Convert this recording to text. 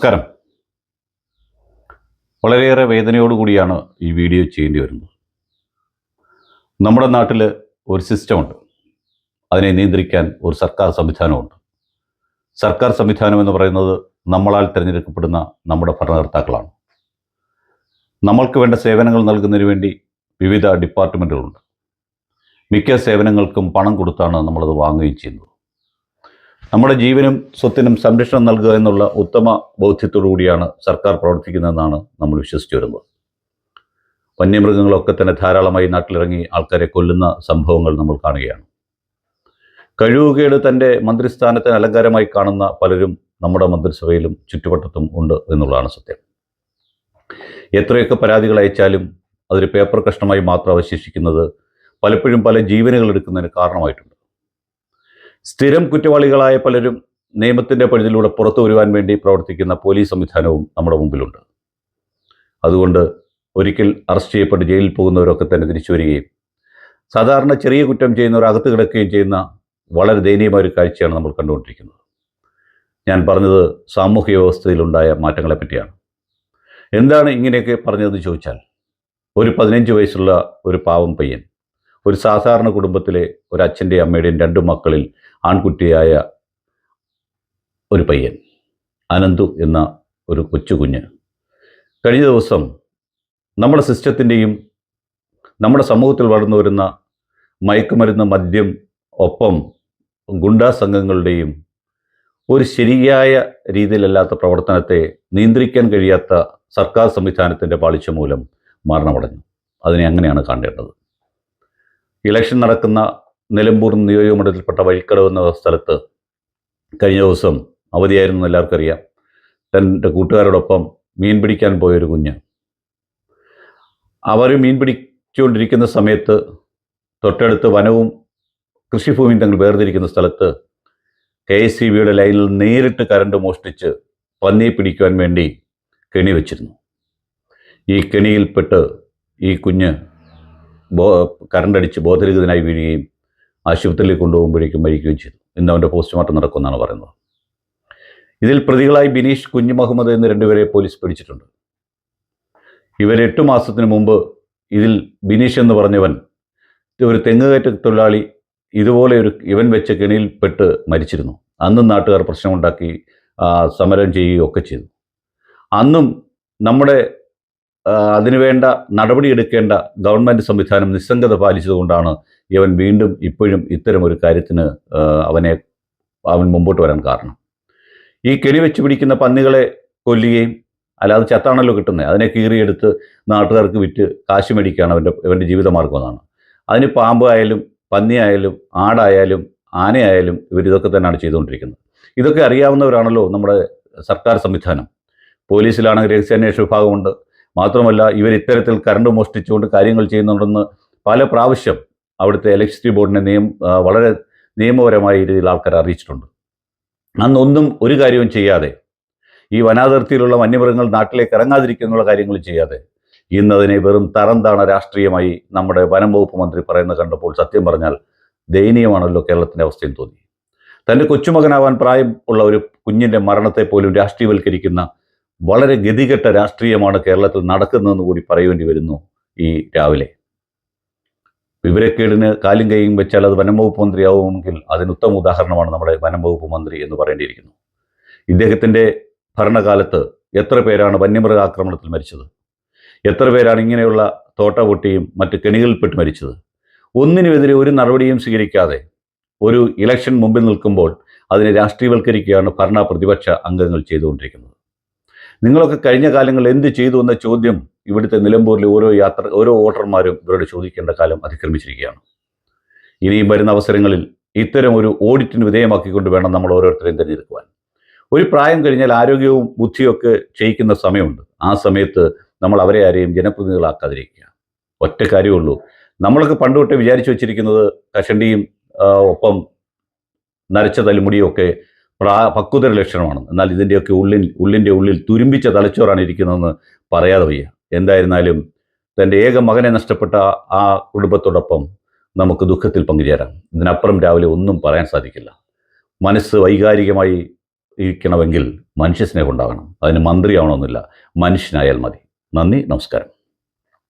നമസ്കാരം. വളരെയേറെ വേദനയോടുകൂടിയാണ് ഈ വീഡിയോ ചെയ്യേണ്ടി വരുന്നത്. നമ്മുടെ നാട്ടിൽ ഒരു സിസ്റ്റമുണ്ട്. അതിനെ നിയന്ത്രിക്കാൻ ഒരു സർക്കാർ സംവിധാനമുണ്ട്. സർക്കാർ സംവിധാനം എന്ന് പറയുന്നത് നമ്മളാൽ തിരഞ്ഞെടുക്കപ്പെടുന്ന നമ്മുടെ ഭരണകർത്താക്കളാണ്. നമ്മൾക്ക് വേണ്ട സേവനങ്ങൾ നൽകുന്നതിന് വേണ്ടി വിവിധ ഡിപ്പാർട്ട്മെന്റുകളുണ്ട് മിക്ക സേവനങ്ങൾക്കും പണം കൊടുത്താണ് നമ്മളത് വാങ്ങുകയും ചെയ്യുന്നത്. നമ്മുടെ ജീവനും സ്വത്തിനും സംരക്ഷണം നൽകുക എന്നുള്ള ഉത്തമ ബോധ്യത്തോടു കൂടിയാണ് സർക്കാർ പ്രവർത്തിക്കുന്നതെന്നാണ് നമ്മൾ വിശ്വസിച്ചു വരുന്നത്. വന്യമൃഗങ്ങളൊക്കെ തന്നെ ധാരാളമായി നാട്ടിലിറങ്ങി ആൾക്കാരെ കൊല്ലുന്ന സംഭവങ്ങൾ നമ്മൾ കാണുകയാണ്. കഴിവുകേട് തന്റെ മന്ത്രിസ്ഥാനത്തിന് അലങ്കാരമായി കാണുന്ന പലരും നമ്മുടെ മന്ത്രിസഭയിലും ചുറ്റുവട്ടത്തും ഉണ്ട് എന്നുള്ളതാണ് സത്യം. എത്രയൊക്കെ പരാതികൾ അയച്ചാലും അതൊരു പേപ്പർ കഷ്ണമായി മാത്രം അവശേഷിക്കുന്നത് പലപ്പോഴും പല ജീവനുകൾ എടുക്കുന്നതിന് കാരണമായിട്ടുണ്ട്. സ്ഥിരം കുറ്റവാളികളായ പലരും നിയമത്തിന്റെ പഴുതിലൂടെ പുറത്തു വരുവാൻ വേണ്ടി പ്രവർത്തിക്കുന്ന പോലീസ് സംവിധാനവും നമ്മുടെ മുമ്പിലുണ്ട്. അതുകൊണ്ട് ഒരിക്കൽ അറസ്റ്റ് ചെയ്യപ്പെട്ട് ജയിലിൽ പോകുന്നവരൊക്കെ തന്നെ തിരിച്ചു വരികയും സാധാരണ ചെറിയ കുറ്റം ചെയ്യുന്നവർ അകത്ത് കിടക്കുകയും ചെയ്യുന്ന വളരെ ദയനീയമായ ഒരു കാഴ്ചയാണ് നമ്മൾ കണ്ടുകൊണ്ടിരിക്കുന്നത്. ഞാൻ പറഞ്ഞത് സാമൂഹ്യ വ്യവസ്ഥയിലുണ്ടായ മാറ്റങ്ങളെ പറ്റിയാണ്. എന്താണ് ഇങ്ങനെയൊക്കെ പറഞ്ഞതെന്ന് ചോദിച്ചാൽ ഒരു പതിനഞ്ച് വയസ്സുള്ള ഒരു പാവം പയ്യൻ ഒരു സാധാരണ കുടുംബത്തിലെ ഒരു അച്ഛന്റെയും അമ്മയുടെയും രണ്ട് മക്കളിൽ ആൺകുട്ടിയായ ഒരു പയ്യൻ അനന്തു എന്ന ഒരു കൊച്ചു കുഞ്ഞ്. കഴിഞ്ഞ ദിവസം നമ്മുടെ സിസ്റ്റത്തിന്റെയും നമ്മുടെ സമൂഹത്തിൽ വളർന്നു വരുന്ന മയക്കുമരുന്ന് മദ്യം ഒപ്പം ഗുണ്ടാ സംഘങ്ങളുടെയും ഒരു ശരിയായ രീതിയിലല്ലാത്ത പ്രവർത്തനത്തെ നിയന്ത്രിക്കാൻ കഴിയാത്ത സർക്കാർ സംവിധാനത്തിന്റെ പാളിച്ച മൂലം മരണമടഞ്ഞു. അതിനെ അങ്ങനെയാണ് കാണേണ്ടത്. ഇലക്ഷൻ നടക്കുന്ന നിലമ്പൂർ നിയോജക മണ്ഡലത്തിൽപ്പെട്ട വഴിക്കടവ് എന്ന സ്ഥലത്ത് കഴിഞ്ഞ ദിവസം അവധിയായിരുന്നു എല്ലാവർക്കും അറിയാം. തന്റെ കൂട്ടുകാരോടൊപ്പം മീൻ പിടിക്കാൻ പോയൊരു കുഞ്ഞ്. അവർ മീൻ പിടിച്ചുകൊണ്ടിരിക്കുന്ന സമയത്ത് തൊട്ടടുത്ത് വനവും കൃഷിഭൂമിയും തങ്ങൾ വേർതിരിക്കുന്ന സ്ഥലത്ത് കെ എസ് സി ബിയുടെ ലൈനിൽ നേരിട്ട് കരണ്ട് മോഷ്ടിച്ച് പന്നിയെ പിടിക്കുവാൻ വേണ്ടി കെണി വെച്ചിരുന്നു. ഈ കെണിയിൽപ്പെട്ട് ഈ കുഞ്ഞ് ബോ കരണ്ടടിച്ച് ബോധരഹിതനായി വീഴുകയും ആശുപത്രിയിൽ കൊണ്ടുപോകുമ്പോഴേക്കും മരിക്കുകയും ചെയ്തു. ഇന്ന് അവന്റെ പോസ്റ്റ്മോർട്ടം നടക്കുമെന്നാണ് പറയുന്നത്. ഇതിൽ പ്രതികളായി ബിനീഷ് കുഞ്ഞു മുഹമ്മദ് എന്ന് രണ്ടുപേരെ പോലീസ് പിടിച്ചിട്ടുണ്ട്. ഇവർ എട്ട് മാസത്തിന് മുമ്പ് ഇതിൽ ബിനീഷ് എന്ന് പറഞ്ഞവൻ ഒരു തെങ്ങുകയറ്റ തൊഴിലാളി ഇതുപോലെ ഒരു ഇവൻ വെച്ച കെണിയിൽ പെട്ട് മരിച്ചിരുന്നു. അന്നും നാട്ടുകാർ പ്രശ്നമുണ്ടാക്കി സമരം ചെയ്യുകയും ഒക്കെ ചെയ്തു. അന്നും നമ്മുടെ അതിനുവേണ്ട നടപടിയെടുക്കേണ്ട ഗവൺമെന്റ് സംവിധാനം നിസ്സംഗത പാലിച്ചതുകൊണ്ടാണ് ഇവൻ വീണ്ടും ഇപ്പോഴും ഇത്തരം ഒരു കാര്യത്തിന് അവനെ അവൻ മുമ്പോട്ട് വരാൻ കാരണം. ഈ കെണി വെച്ച് പിടിക്കുന്ന പന്നികളെ കൊല്ലുകയും അല്ലാതെ ചത്താണല്ലോ കിട്ടുന്നത്. അതിനെ കീറിയെടുത്ത് നാട്ടുകാർക്ക് വിറ്റ് കാശ് മേടിക്കുകയാണ് അവന്റെ ഇവന്റെ ജീവിതമാർഗം എന്നാണ്. അതിന് പാമ്പ് ആയാലും പന്നിയായാലും ആടായാലും ആനയായാലും ഇവർ ഇതൊക്കെ തന്നെയാണ് ചെയ്തുകൊണ്ടിരിക്കുന്നത്. ഇതൊക്കെ അറിയാവുന്നവരാണല്ലോ നമ്മുടെ സർക്കാർ സംവിധാനം. പോലീസിലാണെങ്കിൽ രഹസ്യാന്വേഷണ വിഭാഗമുണ്ട്. മാത്രമല്ല ഇവർ ഇത്തരത്തിൽ കറണ്ട് മോഷ്ടിച്ചുകൊണ്ട് കാര്യങ്ങൾ ചെയ്യുന്നുണ്ടെന്ന് പല പ്രാവശ്യം അവിടുത്തെ ഇലക്ട്രിസിറ്റി ബോർഡിനെ നിയം വളരെ നിയമപരമായ രീതിയിൽ ആൾക്കാർ അറിയിച്ചിട്ടുണ്ട്. അന്നൊന്നും ഒരു കാര്യവും ചെയ്യാതെ ഈ വനാതിർത്തിയിലുള്ള വന്യമൃഗങ്ങൾ നാട്ടിലേക്ക് ഇറങ്ങാതിരിക്കുന്നുള്ള കാര്യങ്ങൾ ചെയ്യാതെ ഇന്നതിനെ വെറും തരംതാണ രാഷ്ട്രീയമായി നമ്മുടെ വനം വകുപ്പ് മന്ത്രി പറയുന്നത് കണ്ടപ്പോൾ സത്യം പറഞ്ഞാൽ ദയനീയമാണല്ലോ കേരളത്തിന്റെ അവസ്ഥയും തോന്നി. തന്റെ കൊച്ചുമകനാവാൻ പ്രായം ഉള്ള ഒരു കുഞ്ഞിന്റെ മരണത്തെ പോലും രാഷ്ട്രീയവൽക്കരിക്കുന്ന വളരെ ഗതികെട്ട രാഷ്ട്രീയമാണ് കേരളത്തിൽ നടക്കുന്നതെന്ന് കൂടി പറയേണ്ടി വരുന്നു ഈ രാവിലെ. വിവരക്കേടിന് കാലും കൈയും വെച്ചാൽ അത് വനം വകുപ്പ് മന്ത്രിയാവുമെങ്കിൽ അതിന് ഉത്തമ ഉദാഹരണമാണ് നമ്മുടെ വനം വകുപ്പ് മന്ത്രി എന്ന് പറയേണ്ടിയിരിക്കുന്നു. ഇദ്ദേഹത്തിന്റെ ഭരണകാലത്ത് എത്ര പേരാണ് വന്യമൃഗ ആക്രമണത്തിൽ മരിച്ചത്? എത്ര പേരാണ് ഇങ്ങനെയുള്ള തോട്ട പൊട്ടിയും മറ്റ് കെണികളിൽപ്പെട്ട് മരിച്ചത്? ഒന്നിനുമെതിരെ ഒരു നടപടിയും സ്വീകരിക്കാതെ ഒരു ഇലക്ഷൻ മുമ്പിൽ നിൽക്കുമ്പോൾ അതിനെ രാഷ്ട്രീയവൽക്കരിക്കുകയാണ് ഭരണ പ്രതിപക്ഷ അംഗങ്ങൾ ചെയ്തുകൊണ്ടിരിക്കുന്നത്. നിങ്ങളൊക്കെ കഴിഞ്ഞ കാലങ്ങളിൽ എന്ത് ചെയ്തു എന്ന ചോദ്യം ഇവിടുത്തെ നിലമ്പൂരിലെ ഓരോ യാത്ര ഓരോ വോട്ടർമാരും ഇവരോട് ചോദിക്കേണ്ട കാലം അതിക്രമിച്ചിരിക്കുകയാണ്. ഇനിയും വരുന്ന അവസരങ്ങളിൽ ഇത്തരം ഒരു ഓഡിറ്റിന് വിധേയമാക്കിക്കൊണ്ട് വേണം നമ്മൾ ഓരോരുത്തരെയും തിരഞ്ഞെടുക്കുവാൻ. ഒരു പ്രായം കഴിഞ്ഞാൽ ആരോഗ്യവും ബുദ്ധിയും ഒക്കെ ക്ഷയിക്കുന്ന സമയമുണ്ട്. ആ സമയത്ത് നമ്മൾ അവരെ ആരെയും ജനപ്രതിനിധികളാക്കാതിരിക്കുക. ഒറ്റ കാര്യമുള്ളൂ. നമ്മളൊക്കെ പണ്ട് തൊട്ടേ വിചാരിച്ചു വെച്ചിരിക്കുന്നത് കഷണ്ടിയും ഒപ്പം നരച്ച തലമുടിയും ഒക്കെ പ്രാ പക്വതയുടെ ലക്ഷണമാണ്. എന്നാൽ ഇതിന്റെയൊക്കെ ഉള്ളിൽ ഉള്ളിന്റെ ഉള്ളിൽ തുരുമ്പിച്ച തലച്ചോറാണ് ഇരിക്കുന്നതെന്ന് പറയാതെ വയ്യ. എന്തായിരുന്നാലും തന്റെ ഏക മകനെ നഷ്ടപ്പെട്ട ആ കുടുംബത്തോടൊപ്പം നമുക്ക് ദുഃഖത്തിൽ പങ്കുചേരാം. ഇതിനപ്പുറം രാവിലെ ഒന്നും പറയാൻ സാധിക്കില്ല. മനസ്സ് വൈകാരികമായി ഇരിക്കണമെങ്കിൽ മനുഷ്യസ്നേഹം ഉണ്ടാകണം. അതിന് മന്ത്രിയാവണമെന്നില്ല. മനുഷ്യനായാൽ മതി. നന്ദി നമസ്കാരം.